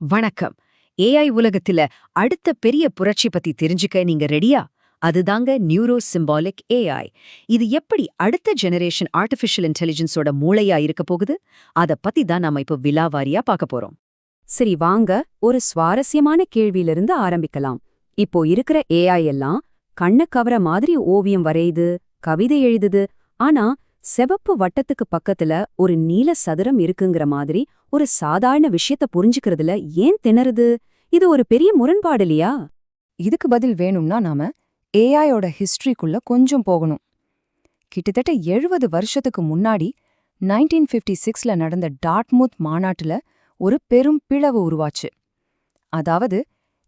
வணக்கம். ஏஐ உலகத்துல அடுத்த பெரிய புரட்சி பத்தி தெரிஞ்சுக்க நீங்க ரெடியா? அதுதாங்க நியூரோ சிம்பாலிக் ஏஐ இது எப்படி அடுத்த ஜெனரேஷன் ஆர்டிஃபிஷியல் இன்டெலிஜென்ஸோட மூளையா இருக்க போகுது? அத பத்தி தான் நாம இப்போ விலாவாரியா பார்க்க போறோம். சரி வாங்க ஒரு சுவாரஸ்யமான கேள்வியிலிருந்து ஆரம்பிக்கலாம். இப்போ இருக்கிற ஏஐ எல்லாம் கண்ண கவர மாதிரி ஓவியம் வரையுது கவிதை எழுதுது. ஆனா செவப்பு வட்டத்துக்கு பக்கத்துல ஒரு நீல சதுரம் இருக்குங்கிற மாதிரி ஒரு சாதாரண விஷயத்த புரிஞ்சுக்கிறதுல ஏன் திணறுது? இது ஒரு பெரிய முரண்பாடு இல்லையா இதுக்கு பதில் வேணும்னா நாம ஏஐயோட ஹிஸ்டரிக்குள்ள கொஞ்சம் போகணும். கிட்டத்தட்ட எழுபது வருஷத்துக்கு முன்னாடி நைன்டீன் ஃபிஃப்டி சிக்ஸ்ல நடந்த டாட்மூத் மாநாட்டுல ஒரு பெரும் பிளவு உருவாச்சு. அதாவது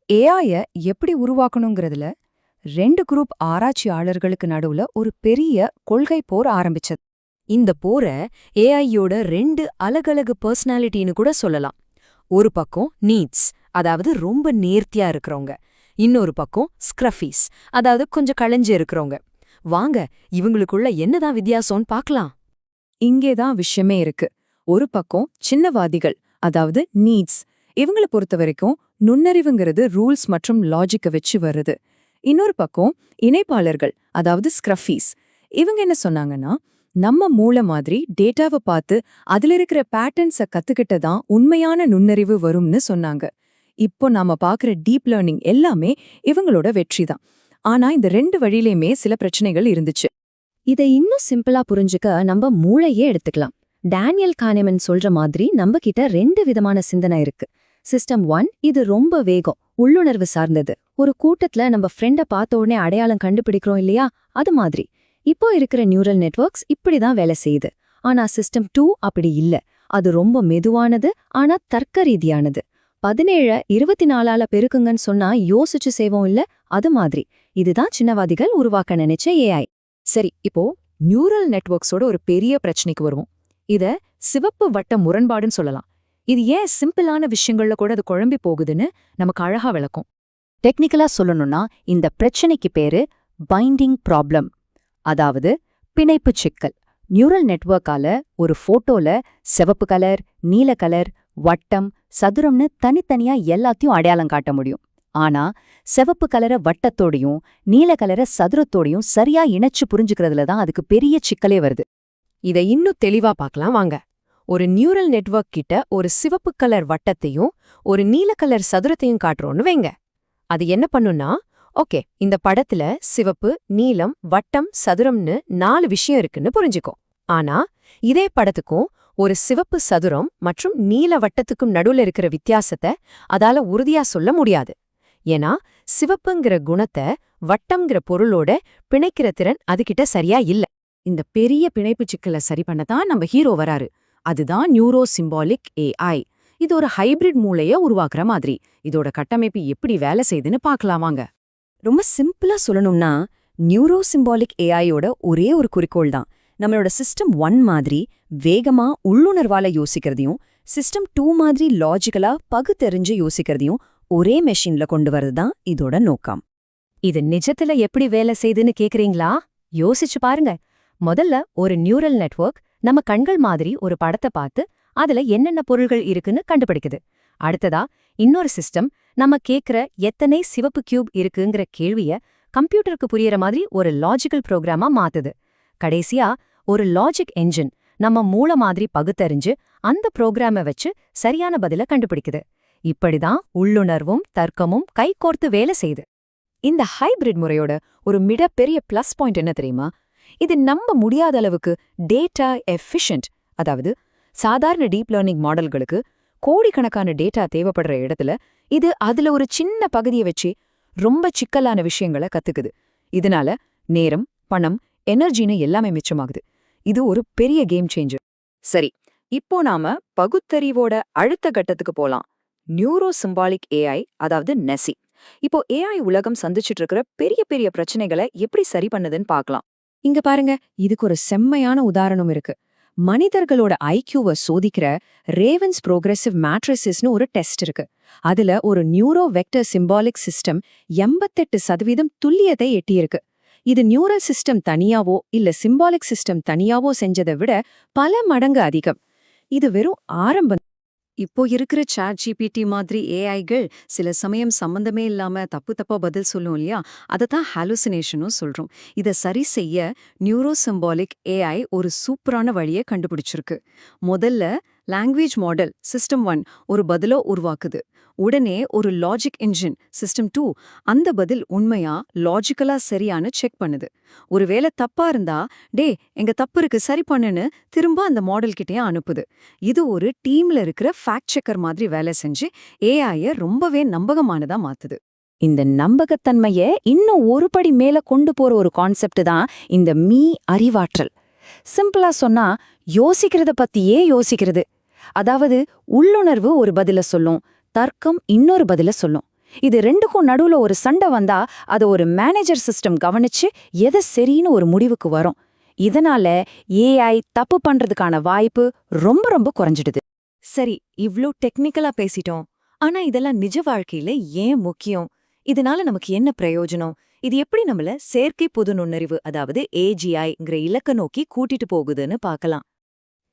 ஏஐய எப்படி உருவாக்கணுங்கிறதுல ரெண்டு குரூப் ஆராய்ச்சியாளர்களுக்கு நடுவுல ஒரு பெரிய கொள்கை போர் ஆரம்பிச்சது. இந்த போர ஏஐயோட ரெண்டு அலகலகு பர்சனாலிட்டின்னு கூட சொல்லலாம். ஒரு பக்கம் நீட்ஸ் அதாவது ரொம்ப நேர்த்தியா இருக்கிறவங்க. இன்னொரு பக்கம் ஸ்க்ரஃபீஸ் அதாவது கொஞ்சம் களைஞ்சு இருக்கிறவங்க. வாங்க இவங்களுக்குள்ள என்னதான் வித்தியாசம்னு பார்க்கலாம். இங்கேதான் விஷயமே இருக்கு. ஒரு பக்கம் சின்னவாதிகள் அதாவது நீட்ஸ் இவங்கள பொறுத்த வரைக்கும் நுண்ணறிவுங்கிறது ரூல்ஸ் மற்றும் லாஜிக்கை வச்சு வருது. இன்னொரு பக்கம் இணைப்பாளர்கள் அதாவது ஸ்க்ரஃபீஸ் இவங்க என்ன சொன்னாங்கன்னா நம்ம மூளை மாதிரி டேட்டாவை பார்த்து அதுல இருக்கிற பேட்டர்ன்ஸ கத்துக்கிட்ட தான் உண்மையான நுண்ணறிவு வரும்னு சொன்னாங்க. இப்போ நாம பார்க்குற டீப் லேர்னிங் எல்லாமே இவங்களோட வெற்றி தான். ஆனா இந்த ரெண்டு வழியிலையுமே சில பிரச்சனைகள் இருந்துச்சு. இதை இன்னும் சிம்பிளா புரிஞ்சுக்க நம்ம மூளையே எடுத்துக்கலாம். டேனியல் கானேமன் சொல்ற மாதிரி நம்ம கிட்ட ரெண்டு விதமான சிந்தனை இருக்கு. சிஸ்டம் ஒன் இது ரொம்ப வேகம் உள்ளுணர்வு சார்ந்தது. ஒரு கூட்டத்துல நம்ம ஃப்ரெண்ட பார்த்த உடனே அடையாளம் கண்டுபிடிக்கிறோம் இல்லையா? அது மாதிரி. இப்போ இருக்கிற நியூரல் நெட்வொர்க்ஸ் இப்படிதான் வேலை செய்யுது. ஆனா சிஸ்டம் டூ அப்படி இல்ல. அது ரொம்ப மெதுவானது ஆனா தர்க்க ரீதியானது. பதினேழ இருபத்தி நாலால பெருக்குங்கன்னு சொன்னா யோசிச்சு செய்வோம் இல்ல? அது மாதிரி. இதுதான் சின்னவாதிகள் உருவாக்க நினைச்ச ஏஐ சரி இப்போ நியூரல் நெட்வொர்க்ஸோட ஒரு பெரிய பிரச்சனைக்கு வருவோம். இத சிவப்பு வட்ட முரண்பாடுன்னு சொல்லலாம். இது ஏன் சிம்பிளான விஷயங்கள்ல கூட அது குழம்பி போகுதுன்னு நமக்கு அழகா விளக்கும். டெக்னிக்கலா சொல்லணும்னா இந்த பிரச்சனைக்கு பேரு பைண்டிங் ப்ராப்ளம் அதாவது பிணைப்பு சிக்கல். நியூரல் நெட்வொர்க்கால ஒரு ஃபோட்டோல சிவப்பு கலர் நீல கலர் வட்டம் சதுரம்னு தனித்தனியா எல்லாத்தையும் அடையாளம் காட்ட முடியும். ஆனா சிவப்பு கலரை வட்டத்தோடையும் நீல கலரை சதுரத்தோடையும் சரியா இணைச்சு புரிஞ்சுக்கிறதுல தான் அதுக்கு பெரிய சிக்கலே வருது. இதை இன்னும் தெளிவா பார்க்கலாம் வாங்க. ஒரு நியூரல் நெட்வொர்க் கிட்ட ஒரு சிவப்பு கலர் வட்டத்தையும் ஒரு நீல கலர் சதுரத்தையும் காட்டுறோம்னு வைங்க. அது என்ன பண்ணும்னா ஓகே இந்த படத்துல சிவப்பு நீலம் வட்டம் சதுரம்னு நாலு விஷயம் இருக்குன்னு புரிஞ்சுக்கோ ஆனா இதே படத்துக்கும் ஒரு சிவப்பு சதுரம் மற்றும் நீல வட்டத்துக்கும் நடுவுல இருக்கிற வித்தியாசத்தை அதால உறுதியா சொல்ல முடியாது. ஏன்னா சிவப்புங்கிற குணத்தை வட்டம்ங்கிற பொருளோட பிணைக்கிற திறன் அதுகிட்ட சரியா இல்ல. இந்த பெரிய பிணைப்பு சிக்கலை சரி பண்ணதான் நம்ம ஹீரோ வராரு. அதுதான் நியூரோ சிம்பாலிக் ஏஐ இது ஒரு ஹைபிரிட் மூளைய உருவாக்குற மாதிரி. இதோட கட்டமைப்பு எப்படி வேலை செய்யுதுன்னு பார்க்கலாம் வாங்க. ரொம்ப சிம்பிளா சொல்லணும்னா நியூரோ சிம்பாலிக் ஏஐயோட ஒரே ஒரு குறிக்கோள் தான். நம்மளோட சிஸ்டம் ஒன் மாதிரி வேகமா உள்ளுணர்வால யோசிக்கிறதையும் சிஸ்டம் டூ மாதிரி லாஜிக்கலா பகுத்தெறிஞ்சு யோசிக்கிறதையும் ஒரே மெஷின்ல கொண்டு வரது தான் இதோட நோக்கம். இது நிஜத்துல எப்படி வேலை செய்யுதுன்னு கேக்குறீங்களா? யோசிச்சு பாருங்க. முதல்ல ஒரு நியூரல் நெட்வொர்க் நம்ம கண்கள் மாதிரி ஒரு படத்தை பார்த்து அதுல என்னென்ன பொருள்கள் இருக்குன்னு கண்டுபிடிக்குது. அடுத்ததா இன்னொரு சிஸ்டம் நம்ம கேக்குற எத்தனை சிவப்பு கியூப் இருக்குங்கிற கேள்விய கம்ப்யூட்டருக்கு புரியற மாதிரி ஒரு லாஜிக்கல் ப்ரோக்ராமா மாத்துது. கடைசியா ஒரு லாஜிக் என்ஜின் நம்ம மூல மாதிரி பகுத்தறிஞ்சு அந்த ப்ரோக்ராமை வச்சு சரியான பதில கண்டுபிடிக்குது. இப்படிதான் உள்ளுணர்வும் தர்க்கமும் கைகோர்த்து வேலை செய்யுது. இந்த ஹைபிரிட் முறையோட ஒரு மிகப்பெரிய பிளஸ் பாயிண்ட் என்ன தெரியுமா? இது நம்ப முடியாத அளவுக்கு டேட்டா எஃபிஷியன்ட் அதாவது சாதாரண டீப் லேர்னிங் மாடல்களுக்கு கோடிக்கணக்கான டேட்டா தேவைப்படுற இடத்துல இது அதுல ஒரு சின்ன பகுதியை வச்சு ரொம்ப சிக்கலான விஷயங்களை கத்துக்குது. இதனால நேரம் பணம் எனர்ஜின்னு எல்லாமே மிச்சமாகுது. இது ஒரு பெரிய கேம் சேஞ்சர் சரி இப்போ நாம பகுத்தறிவோட அடுத்த கட்டத்துக்கு போலாம். நியூரோ சிம்பாலிக் ஏஐ அதாவது நெசி. இப்போ ஏஐ உலகம் சந்திச்சுட்டு இருக்கிற பெரிய பெரிய பிரச்சனைகளை எப்படி சரி பண்ணுதுன்னு பார்க்கலாம். இங்க பாருங்க இதுக்கு ஒரு செம்மையான உதாரணம் இருக்கு. மனிதர்களோட ஐக்யூவை சோதிக்கிற ரேவன்ஸ் ப்ரோக்ரெசிவ் மேட்ரிசஸ்னு ஒரு டெஸ்ட் இருக்கு. அதுல ஒரு நியூரோ வெக்டர் சிம்பாலிக் சிஸ்டம் எண்பத்தெட்டு சதவீதம் துல்லியத்தை எட்டியிருக்கு. இது நியூரல் சிஸ்டம் தனியாவோ இல்ல சிம்பாலிக் சிஸ்டம் தனியாவோ செஞ்சதை விட பல மடங்கு அதிகம். இது வெறும் ஆரம்பம் இப்போ இருக்கிற சாட் ஜிபிடி மாதிரி ஏஐகள் சில சமயம் சம்பந்தமே இல்லாம தப்பு தப்பா பதில் சொல்லும் இல்லையா? அதை தான் ஹாலுசினேஷனும் சொல்றோம். இதை சரி செய்ய நியூரோசிம்பாலிக் ஏஐ ஒரு சூப்பரான வழியை கண்டுபிடிச்சிருக்கு. முதல்ல லாங்குவேஜ் மாடல் சிஸ்டம் ஒன் ஒரு பதிலோ உருவாக்குது. உடனே ஒரு லாஜிக் இன்ஜின் சிஸ்டம் டூ அந்த பதில் உண்மையா லாஜிக்கலா சரியானு செக் பண்ணுது. ஒருவேளை தப்பா இருந்தா டே எங்க தப்பு இருக்கு சரி பண்ணுன்னு திரும்ப அந்த மாடல் கிட்டயே அனுப்புது. இது ஒரு டீம்ல இருக்கிற ஃபேக்ட் செக்கர் மாதிரி வேலை செஞ்சு ஏஐய ரொம்பவே நம்பகமானதா மாத்துது. இந்த நம்பகத்தன்மைய இன்னும் ஒரு படி மேல கொண்டு போற ஒரு கான்செப்ட் தான் இந்த மீ அறிவாற்றல். சிம்பிளா சொன்னா யோசிக்கிறத பத்தியே யோசிக்கிறது. அதாவது உள்ளுணர்வு ஒரு பதில சொல்லும் தர்க்கம் இன்னொரு பதில சொல்லும். இது ரெண்டுக்கும் நடுவுல ஒரு சண்டை வந்தா அத ஒரு மேனேஜர் சிஸ்டம் கவனிச்சு எதை சரின்னு ஒரு முடிவுக்கு வரும். இதனால ஏஐ தப்பு பண்றதுக்கான வாய்ப்பு ரொம்ப ரொம்ப குறைஞ்சிடுது. சரி இவ்ளோ டெக்னிக்கலா பேசிட்டோம். ஆனா இதெல்லாம் நிஜ வாழ்க்கையில ஏன் முக்கியம்? இதனால நமக்கு என்ன பிரயோஜனம்? இது எப்படி நம்மள செயற்கை பொது நுண்ணறிவு அதாவது ஏஜிஐங்கிற இலக்க நோக்கி கூட்டிட்டு போகுதுன்னு பார்க்கலாம்.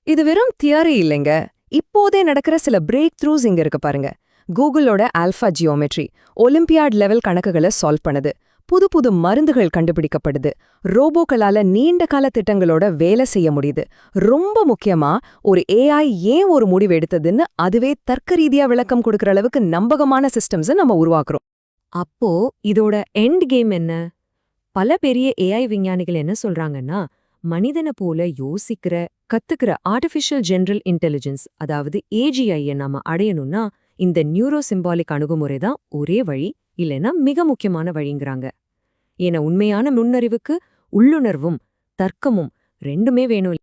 இது வெறும் தியரி இல்லைங்க. இப்போதே நடக்கிற சில பிரேக் த்ரூஸ் இங்க இருக்கு பாருங்க. கூகுளோட ஆல்ஃபா ஜியோமெட்ரி ஒலிம்பியாட் லெவல் கணக்குகளை சால்வ் பண்ணுது. புது புது மருந்துகள் கண்டுபிடிக்கப்படுது. ரோபோக்களால நீண்ட கால திட்டங்களோட வேலை செய்ய முடியுது. ரொம்ப முக்கியமா ஒரு ஏஐ ஏன் ஒரு முடிவு எடுத்ததுன்னு அதுவே தர்க்க ரீதியா விளக்கம் கொடுக்கற அளவுக்கு நம்பகமான சிஸ்டம்ஸ் நம்ம உருவாக்குறோம். அப்போ இதோட எண்ட் கேம் என்ன? பல பெரிய ஏஐ விஞ்ஞானிகள் என்ன சொல்றாங்கன்னா மனிதனை போல யோசிக்கிற கத்துக்கிற ஆர்டிஃபிஷியல் ஜெனரல் இன்டெலிஜென்ஸ் அதாவது ஏஜிஐய நாம அடையணும்னா இந்த நியூரோ சிம்பாலிக் அணுகுமுறை தான் ஒரே வழி இல்லைன்னா மிக முக்கியமான வழிங்கிறாங்க. ஏன்னா உண்மையான நுண்ணறிவுக்கு உள்ளுணர்வும் தர்க்கமும் ரெண்டுமே வேணும்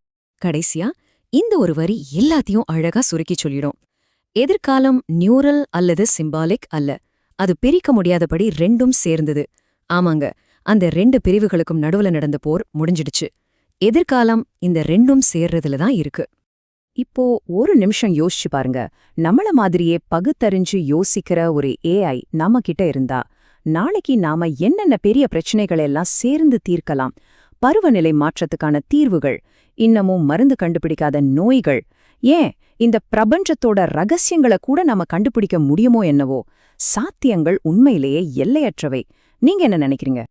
கடைசியா இந்த ஒரு வரி எல்லாத்தையும் அழகா சுருக்கி சொல்லிடும். எதிர்காலம் நியூரல் அல்லது சிம்பாலிக் அல்ல. அது பிரிக்க முடியாதபடி ரெண்டும் சேர்ந்தது. ஆமாங்க அந்த ரெண்டு பிரிவுகளுக்கும் நடுவுல நடந்த போர் முடிஞ்சிடுச்சு. எதிர்காலம் இந்த ரெண்டும் சேர்றதுல தான் இருக்கு. இப்போ ஒரு நிமிஷம் யோசிச்சு பாருங்க. நம்மள மாதிரியே பகுத்தறிஞ்சு யோசிக்கிற ஒரு ஏஐ நம்ம கிட்ட இருந்தா நாளைக்கு நாம என்னென்ன பெரிய பிரச்சனைகளை எல்லாம் சேர்ந்து தீர்க்கலாம் பருவநிலை மாற்றத்துக்கான தீர்வுகள் இன்னமும் மருந்து கண்டுபிடிக்காத நோய்கள் ஏன் இந்த பிரபஞ்சத்தோட ரகசியங்களை கூட நாம கண்டுபிடிக்க முடியுமோ என்னவோ சாத்தியங்கள் உண்மையிலேயே எல்லையற்றவை. நீங்க என்ன நினைக்கிறீங்க?